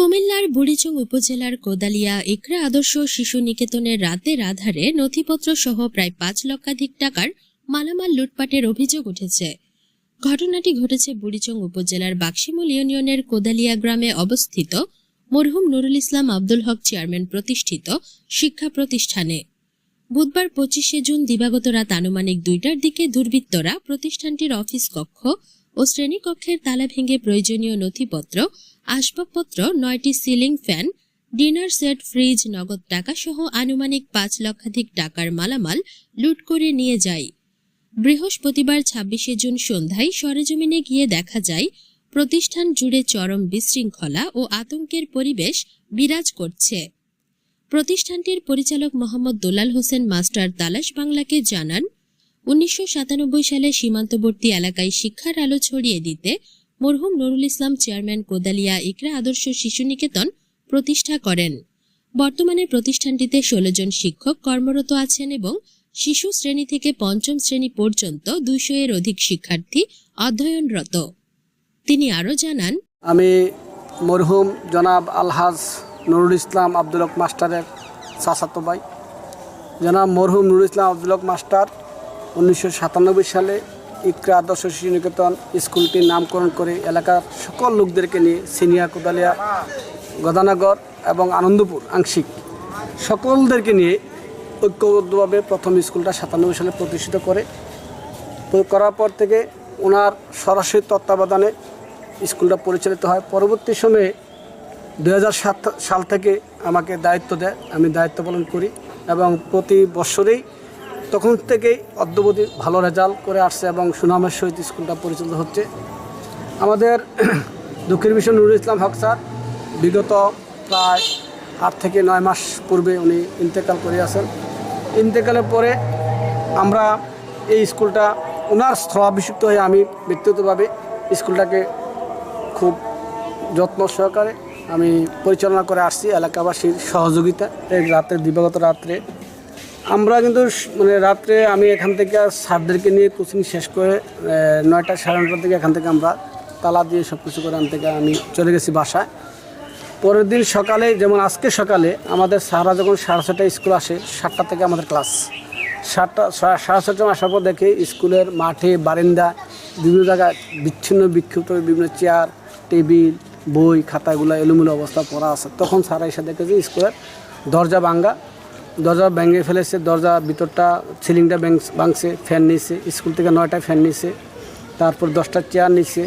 কুমিল্লার বুড়িচং উপজেলার কোদালিয়া ইকরা আদর্শ শিশু নিকেতনের রাতের আধারে নথিপত্র সহ প্রায় পাঁচ লক্ষাধিক টাকার মালামাল লুটপাটের অভিযোগ উঠেছে। ঘটনাটি ঘটেছে বুড়িচং উপজেলার বাক্সিমুল ইউনিয়নের কোদালিয়া গ্রামে অবস্থিত মরহুম নুরুল ইসলাম আব্দুল হক চেয়ারম্যান প্রতিষ্ঠিত শিক্ষা প্রতিষ্ঠানে। বুধবার পঁচিশে জুন দিবাগত রাত আনুমানিক দুইটার দিকে দুর্বৃত্তরা প্রতিষ্ঠানটির অফিস কক্ষ ও শ্রেণীকক্ষের তালা ভেঙে প্রয়োজনীয় নথিপত্র আসবাবপত্র, নয়টি ceiling fan, dinner set, fridge, নগদ টাকা সহ আনুমানিক পাঁচ লক্ষাধিক টাকার মালামাল লুট করে নিয়ে যায়। বৃহস্পতিবার ছাব্বিশে জুন সন্ধ্যায় সরেজমিনে গিয়ে দেখা যায়, প্রতিষ্ঠান জুড়ে চরম বিশৃঙ্খলা ও আতঙ্কের পরিবেশ বিরাজ করছে। প্রতিষ্ঠানটির পরিচালক মোহাম্মদ দোলাল হোসেন মাস্টার তালাশ বাংলাকে জানান, উনিশশো সাতানব্বই সালে সীমান্তবর্তী এলাকায় শিক্ষার আলো ছড়িয়ে দিতে মরহুম নুরুল ইসলাম চেয়ারম্যান কোদালিয়া ইকরা আদর্শ শিশু নিকেতন প্রতিষ্ঠা করেন। বর্তমানে প্রতিষ্ঠানটিতে ষোলো জন শিক্ষক কর্মরত আছেন এবং শিশু শ্রেণি থেকে পঞ্চম শ্রেণি পর্যন্ত দুইশো এর অধিক শিক্ষার্থী অধ্যয়নরত। তিনি আরও জানান, আমি মরহুম জনাব আলহাজ নুরুল ইসলাম আব্দুল হক মাস্টারের চাচাতো ভাই। জনাব মরহুম নুরুল ইসলাম আব্দুল হক মাস্টার উনিশশো সাতানব্বই সালে ইকরা আদর্শ শিশু নিকেতন স্কুলটির নামকরণ করে এলাকার সকল লোকদেরকে নিয়ে সিনিয়া কোদালিয়া, গদানগর এবং আনন্দপুর আংশিক সকলদেরকে নিয়ে ঐক্যবদ্ধভাবে প্রথম স্কুলটা সাতানব্বই সালে প্রতিষ্ঠিত করে। করার পর থেকে ওনার সরাসরি তত্ত্বাবধানে স্কুলটা পরিচালিত হয়। পরবর্তী সময়ে দু হাজার সাত সাল থেকে আমাকে দায়িত্ব দেয়। আমি দায়িত্ব পালন করি এবং প্রতি বছরেই তখন থেকেই অদ্যবধি ভালো রেজাল্ট করে আসছে এবং সুনামের সহিত স্কুলটা পরিচালিত হচ্ছে। আমাদের দক্ষিণ মিশন নুরুল ইসলাম হক স্যার বিগত প্রায় আট থেকে নয় মাস পূর্বে উনি ইন্তেকাল করে আছেন ইন্তেকালের পরে আমরা এই স্কুলটা ওনার স্থলাভিষিক্ত হয়ে আমি ব্যক্তিগতভাবে স্কুলটাকে খুব যত্ন সহকারে আমি পরিচালনা করে আসছি এলাকাবাসীর সহযোগিতা এই রাতে দিবাগত রাত্রে আমরা কিন্তু মানে রাত্রে আমি এখান থেকে স্যারদেরকে নিয়ে কোচিং শেষ করে নয়টা সাড়ে নটার থেকে এখান থেকে আমরা তালা দিয়ে সব কিছু করে থেকে আমি চলে গেছি বাসায়। পরের দিন সকালে, যেমন আজকে সকালে, আমাদের স্যাররা যখন সাড়ে ছটায় স্কুল আসে, সাতটা থেকে আমাদের ক্লাস। সাতটা সাড়ে ছটায় আসার পর দেখে স্কুলের মাঠে বারান্দা, বিভিন্ন জায়গায় বিচ্ছিন্ন, বিক্ষিপ্ত, বিভিন্ন চেয়ার, টেবিল, বই, খাতাগুলো এলোমেলো অবস্থা পড়া আছে। তখন স্যারা এসে দেখে যে স্কুলের দরজা ভাঙ্গা। দরজা ভেঙে ফেলেছে, দরজা ভিতরটা সিলিংটা ভাঙছে, ফ্যান নিয়েছে স্কুল থেকে নয়টা ফ্যান নিয়েছে তারপর দশটা চেয়ার নিয়েছে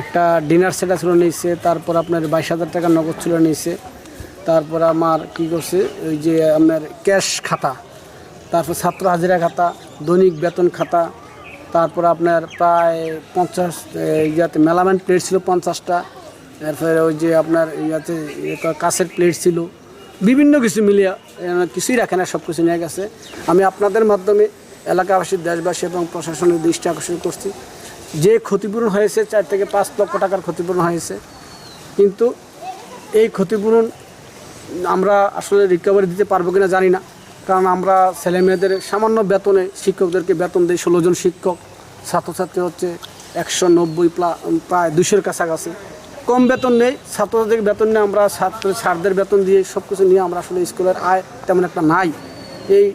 একটা ডিনার সেটা ছিল নিয়েছে তারপর আপনার বাইশ হাজার টাকা নগদ ছিল নিয়েছে তারপর আমার কি করছে, ওই যে আপনার ক্যাশ খাতা, তারপর ছাত্র হাজিরা খাতা, দৈনিক বেতন খাতা, তারপর আপনার প্রায় পঞ্চাশ ইয়াতে মেলামেন্ট প্লেট ছিল পঞ্চাশটা, এরপরে ওই যে আপনার ইয়াতে ইয়ে কাঁচের প্লেট ছিল বিভিন্ন কিছু মিলিয়ে কিছুই রাখে না সব কিছু নিয়ে গেছে। আমি আপনাদের মাধ্যমে এলাকাবাসী, দেশবাসী এবং প্রশাসনের দৃষ্টি আকর্ষণ করছি। যে ক্ষতিপূরণ হয়েছে, চার থেকে পাঁচ লক্ষ টাকার ক্ষতিপূরণ হয়েছে। কিন্তু এই ক্ষতিপূরণ আমরা আসলে রিকভারি দিতে পারব কিনা জানি না। কারণ আমরা ছেলে মেয়েদের সামান্য বেতনে শিক্ষকদেরকে বেতন দিই ষোলো জন শিক্ষক। ছাত্রছাত্রী হচ্ছে একশো নব্বই প্রায় দুশোর কাছাকাছি। কম বেতন নেই ছাত্রছাত্রীদের বেতন নিয়ে আমরা ছাত্র ছাড়দের বেতন দিয়ে সব কিছু নিয়ে আমরা আসলে স্কুলের আয় তেমন একটা নাই। এই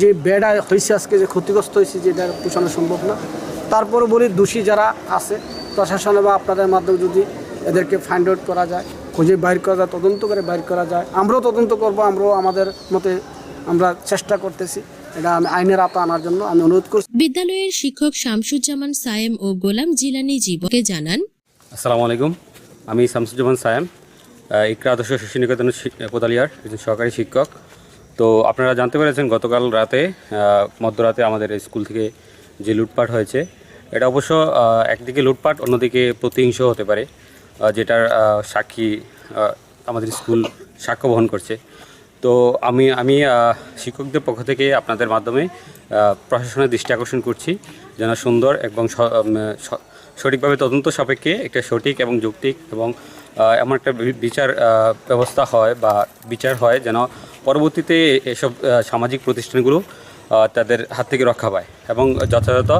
যে বেড়া হয়েছে আজকে, যে ক্ষতিগ্রস্ত হয়েছে যে এটা পোষানো সম্ভব না। তারপরে বলি দোষী যারা আছে, প্রশাসনে বা আপনাদের মাধ্যমে যদি এদেরকে ফাইন্ড আউট করা যায়, খুঁজে বাইর করা যায়, তদন্ত করে বাইর করা যায়, আমরাও তদন্ত করব, আমরাও আমাদের মতে আমরা চেষ্টা করতেছি। এটা আমি আইনের আতা আনার জন্য আমি অনুরোধ করছি। বিদ্যালয়ের শিক্ষক শামসুজ্জামান সায়েম ও গোলাম জিলানি জীবকে জানান আসসালামু আলাইকুম। আমি শামসুজ্জামান সায়েম ইকরা আদর্শ শিশু নিকেতনের শি- কোদালিয়ার একজন সহকারী শিক্ষক। তো আপনারা জানতে পেরেছেন, গতকাল রাতে মধ্যরাতে আমাদের স্কুল থেকে যে লুটপাট হয়েছে, এটা অবশ্য একদিকে লুটপাট, অন্যদিকে প্রতিহিংস হতে পারে যেটার সাক্ষী আমাদের স্কুল সাক্ষ্য বহন করছে। তো আমি আমি শিক্ষকদের পক্ষ থেকে আপনাদের মাধ্যমে প্রশাসনের দৃষ্টি আকর্ষণ করছি, যেন সুন্দর এবং সঠিকভাবে তদন্ত সাপেক্ষে একটা সঠিক এবং যৌক্তিক এবং এমন একটা বিচার ব্যবস্থা হয় বা বিচার হয় যেন পরবর্তীতে এসব সামাজিক প্রতিষ্ঠানগুলো তাদের হাত থেকে রক্ষা পায় এবং যথাযথ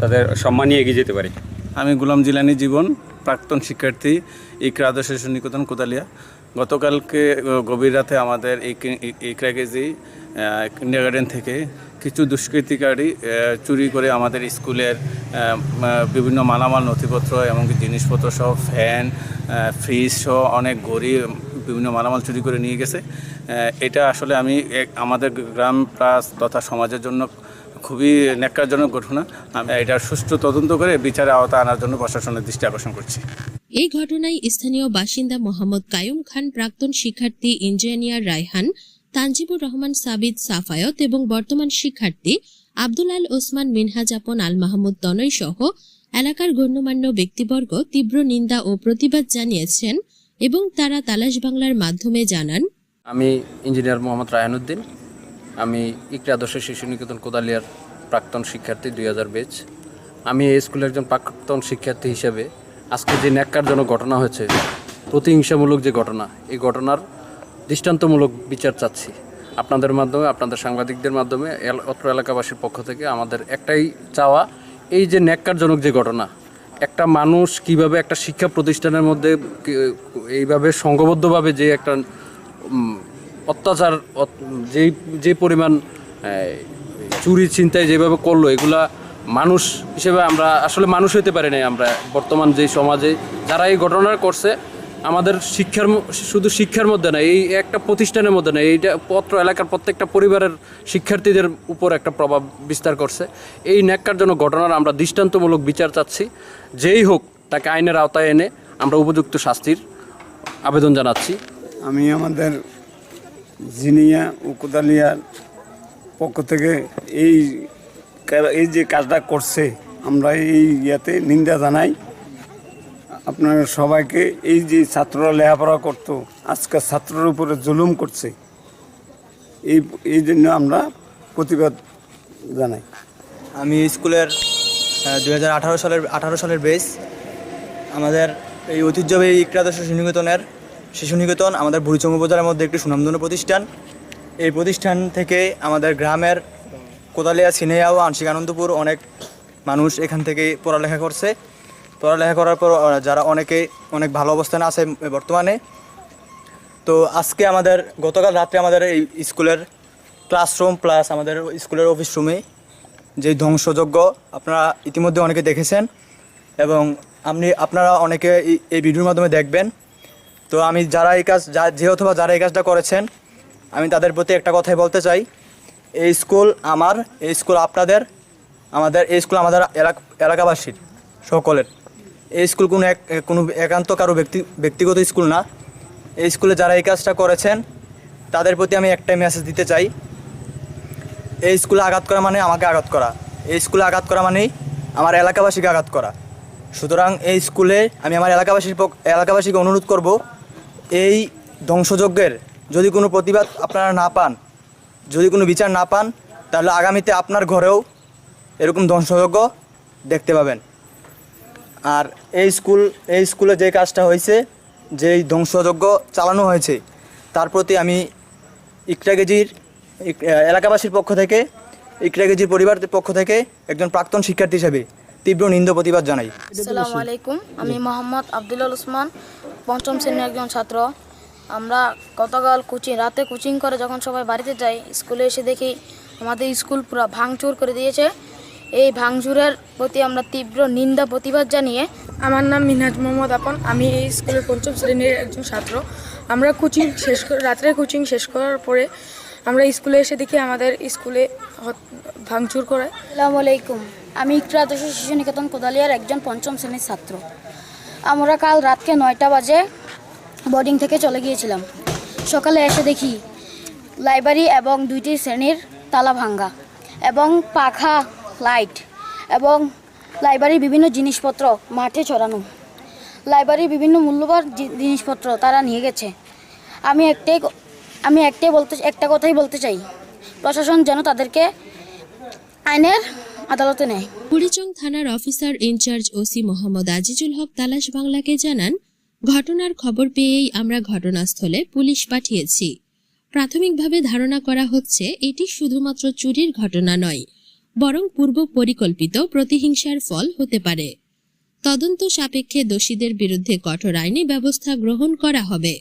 তাদের সম্মান নিয়ে এগিয়ে যেতে পারে। আমি গুলাম জিলানি জীবন, প্রাক্তন শিক্ষার্থী ইকরা আদর্শ নিকেতন কোদালিয়া। গতকালকে, গভীর রাতে আমাদের ইকরা কেজি কিন্ডার গার্ডেন থেকে কিছু দুষ্কৃতিকারী চুরি করে আমাদের স্কুলের বিভিন্ন মালামাল, নথিপত্র এমনকি জিনিসপত্র সহ ফ্যান ফ্রিজ সহ অনেক ঘড়ি বিভিন্ন মালামাল চুরি করে নিয়ে গেছে। এটা আসলে আমি আমাদের গ্রাম প্লাস তথা সমাজের জন্য খুবই ন্যাক্কারজনক ঘটনা। আমি এটার সুষ্ঠু তদন্ত করে বিচারে আওতা আনার জন্য প্রশাসনের দৃষ্টি আকর্ষণ করছি। এই ঘটনায় স্থানীয় বাসিন্দা মোহাম্মদ কায়ুম খান, প্রাক্তন শিক্ষার্থী ইঞ্জিনিয়ার রায়হান তানজিবুর রহমান সাবিদ সাফায়ত এবং বর্তমান শিক্ষার্থী আব্দুল আল ওসমান মিনহাজ আপন আল মাহমুদ তনয় সহ এলাকার গণ্যমান্য ব্যক্তিবর্গ তীব্র নিন্দা ও প্রতিবাদ জানিয়েছেন এবং তারা তালাশ বাংলার মাধ্যমে জানান, আমি ইঞ্জিনিয়ার মোহাম্মদ রায়হানুদ্দিন আমি ইকরা আদর্শ শিশু নিকেতন কোদালিয়ার প্রাক্তন শিক্ষার্থী দুই হাজার বেচ। আমি এই স্কুলের একজন প্রাক্তন শিক্ষার্থী হিসেবে আজকে যে ন্যাক্কারজনক ঘটনা হয়েছে, প্রতিহিংসামূলক যে ঘটনা, এই ঘটনার দৃষ্টান্তমূলক বিচার চাচ্ছি। আপনাদের মাধ্যমে, আপনাদের সাংবাদিকদের মাধ্যমে অত্র এলাকাবাসীর পক্ষ থেকে আমাদের একটাই চাওয়া, এই যে ন্যাক্কারজনক যে ঘটনা, একটা মানুষ কীভাবে একটা শিক্ষা প্রতিষ্ঠানের মধ্যে এইভাবে সংঘবদ্ধভাবে যে একটা অত্যাচার, অত- যেই যে পরিমাণ চুরি চিন্তায় যেভাবে করল, এগুলা মানুষ হিসেবে আমরা, আসলে মানুষ হইতে পারি নাই আমরা বর্তমান যে সমাজে, যারা এই ঘটনা করছে আমাদের শিক্ষার শুধু শিক্ষার মধ্যে না, এই একটা প্রতিষ্ঠানের মধ্যে না, এইটা পত্র এলাকার প্রত্যেকটা পরিবারের শিক্ষার্থীদের উপর একটা প্রভাব বিস্তার করছে। এই ন্যাক্কারজনক ঘটনার আমরা দৃষ্টান্তমূলক বিচার চাচ্ছি। যেই হোক, তাকে আইনের আওতায় এনে আমরা উপযুক্ত শাস্তির আবেদন জানাচ্ছি। আমি আমাদের জিনিয়া ও কোদালিয়ার পক্ষ থেকে এই এই যে কাজটা করছে, আমরা এই ইয়াতে নিন্দা জানাই। আপনারা সবাইকে এই যে ছাত্ররা লেখাপড়া করতো আজকাল ছাত্রের উপরে জুলুম করছে, এই এই জন্য আমরা প্রতিবাদ জানাই। আমি স্কুলের দু হাজার আঠারো সালের আঠারো সালের বেস আমাদের এই ঐতিহ্যবাহী ইকরাদর্শ শিশু নিকেতনের শিশু নিকেতন আমাদের বুড়িচং উপজেলার মধ্যে একটি সুনামধন্য প্রতিষ্ঠান। এই প্রতিষ্ঠান থেকে আমাদের গ্রামের কোদালিয়া, সিনেয়া ও আংশিক আনন্দপুর অনেক মানুষ এখান থেকে পড়ালেখা করছে। পড়ালেখা করার পর যারা অনেকে অনেক ভালো অবস্থানে আছে বর্তমানে, তো আজকে আমাদের, গতকাল রাত্রে আমাদের এই স্কুলের ক্লাসরুম প্লাস আমাদের স্কুলের অফিস রুমে যে ধ্বংসযজ্ঞ, আপনারা ইতিমধ্যে অনেকে দেখেছেন এবং আপনি, আপনারা অনেকে এই- এই ভিডিওর মাধ্যমে দেখবেন। তো আমি যারা এই কাজ, যা, যে অথবা যারা এই কাজটা করেছেন, আমি তাদের প্রতি একটা কথাই বলতে চাই। এই স্কুল আমার, এই স্কুল আপনাদের, আমাদের, এই স্কুল আমাদের এলাক, এলাকাবাসীর, সকলের। এই স্কুল কোনো এক, কোনো একান্ত কারও ব্যক্তি, ব্যক্তিগত স্কুল না। এই স্কুলে যারা এই কাজটা করেছেন, তাদের প্রতি আমি একটাই মেসেজ দিতে চাই। এই স্কুলে আঘাত করা মানে আমাকে আঘাত করা। এই স্কুলে আঘাত করা মানেই আমার এলাকাবাসীকে আঘাত করা। সুতরাং এই স্কুলে আমি আমার এলাকাবাসীর এলাকাবাসীকে অনুরোধ করব, এই ধ্বংসযজ্ঞের যদি কোনো প্রতিবাদ আপনারা না পান, যদি কোনো বিচার না পান, তাহলে আগামীতে আপনার ঘরেও এরকম ধ্বংসযজ্ঞ দেখতে পাবেন। আর এই স্কুল, এই স্কুলে যে কাজটা হয়েছে, যেই ধ্বংসযজ্ঞ চালানো হয়েছে, তার প্রতি আমি ইকরাগেজির এলাকাবাসীর পক্ষ থেকে, ইকরাগেজির পরিবারের পক্ষ থেকে একজন প্রাক্তন শিক্ষার্থী হিসেবে তীব্র নিন্দ প্রতিবাদ জানাই। আসসালামু আলাইকুম আমি মোহাম্মদ আবদুল্লাল উসমান, পঞ্চম শ্রেণির একজন ছাত্র। আমরা গতকাল কোচিং, রাতে কোচিং করে যখন সবাই বাড়িতে যাই, স্কুলে এসে দেখি আমাদের স্কুল পুরো ভাঙচুর করে দিয়েছে। এই ভাঙচুরের প্রতি আমরা তীব্র নিন্দা প্রতিবাদ জানিয়ে আমার নাম মিনাজ মোহাম্মদ আপন। আমি এই স্কুলের পঞ্চম শ্রেণির একজন ছাত্র। আমরা কোচিং শেষ করে রাত্রে কোচিং শেষ করার পরে আমরা স্কুলে এসে দেখি আমাদের স্কুলে ভাঙচুর করে আসসালামু আলাইকুম। আমি ইকরা আদর্শ শিশু নিকেতন কোদালিয়ার একজন পঞ্চম শ্রেণির ছাত্র। আমরা কাল রাতকে নয়টা বাজে বোর্ডিং থেকে চলে গিয়েছিলাম। সকালে এসে দেখি লাইব্রেরি এবং দুইটি শ্রেণির তালা ভাঙ্গা এবং পাখা লাইট এবং লাইব্রেরির বিভিন্ন জিনিসপত্র মাঠে ছড়ানো। লাইব্রেরির বিভিন্ন মূল্যবান জিনিসপত্র তারা নিয়ে গেছে। আমি একটাই আমি একটাই বলতে, একটা কথাই বলতে চাই। প্রশাসন যেন তাদেরকে আইনের আদালতে নেয়। বুড়িচং থানার officer in charge OC Mohammad Azizul Haque তালাশ বাংলাকে জানান, ঘটনার খবর পেয়েই আমরা ঘটনাস্থলে পুলিশ পাঠিয়েছি। প্রাথমিকভাবে ধারণা করা হচ্ছে, এটি শুধুমাত্র চুরির ঘটনা নয় বরং পূর্ব পরিকল্পিত প্রতিহিংসার ফল হতে পারে। তদন্ত সাপেক্ষে দোষীদের বিরুদ্ধে কঠোর আইনি ব্যবস্থা গ্রহণ করা হবে।